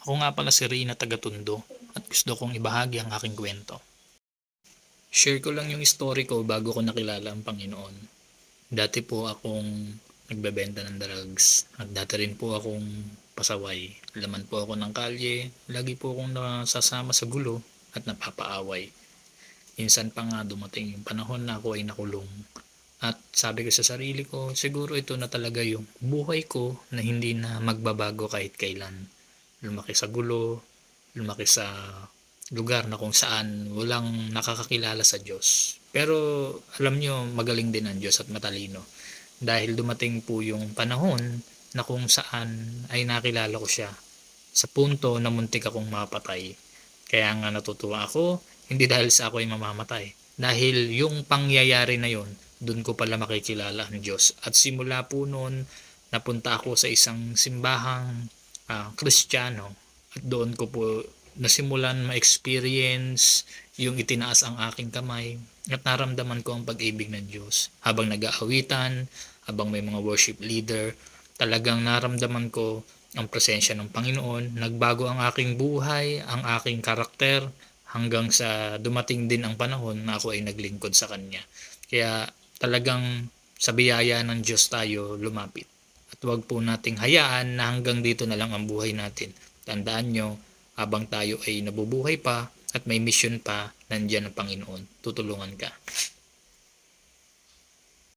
Ako nga pala si Rina Tagatundo at gusto kong ibahagi ang aking kwento. Share ko lang yung story ko bago ko nakilala ang Panginoon. Dati po akong nagbebenta ng drugs at dati rin po akong pasaway. Laman po ako ng kalye, lagi po akong nasasama sa gulo at napapaaway. Minsan pa nga dumating yung panahon na ako ay nakulong. At sabi ko sa sarili ko, siguro ito na talaga yung buhay ko na hindi na magbabago kahit kailan. Lumaki sa gulo, lumaki sa lugar na kung saan walang nakakakilala sa Diyos. Pero alam nyo, magaling din ang Diyos at matalino. Dahil dumating po yung panahon na kung saan ay nakilala ko siya sa punto na muntik akong mapatay. Kaya nga natutuwa ako, hindi dahil sa ako ay mamamatay. Dahil yung pangyayari na yon, doon ko pala makikilala ang Diyos. At simula po noon, napunta ako sa isang simbahang ah, kristyano. At doon ko po nasimulan ma-experience yung itinaas ang aking kamay at naramdaman ko ang pag-ibig ng Diyos. Habang nag-aawitan, habang may mga worship leader, talagang naramdaman ko ang presensya ng Panginoon. Nagbago ang aking buhay, ang aking karakter, hanggang sa dumating din ang panahon na ako ay naglingkod sa Kanya. Kaya talagang sa biyaya ng Diyos tayo lumapit. At huwag po nating hayaan na hanggang dito na lang ang buhay natin. Tandaan nyo, habang tayo ay nabubuhay pa at may mission pa, nandyan ang Panginoon. Tutulungan ka.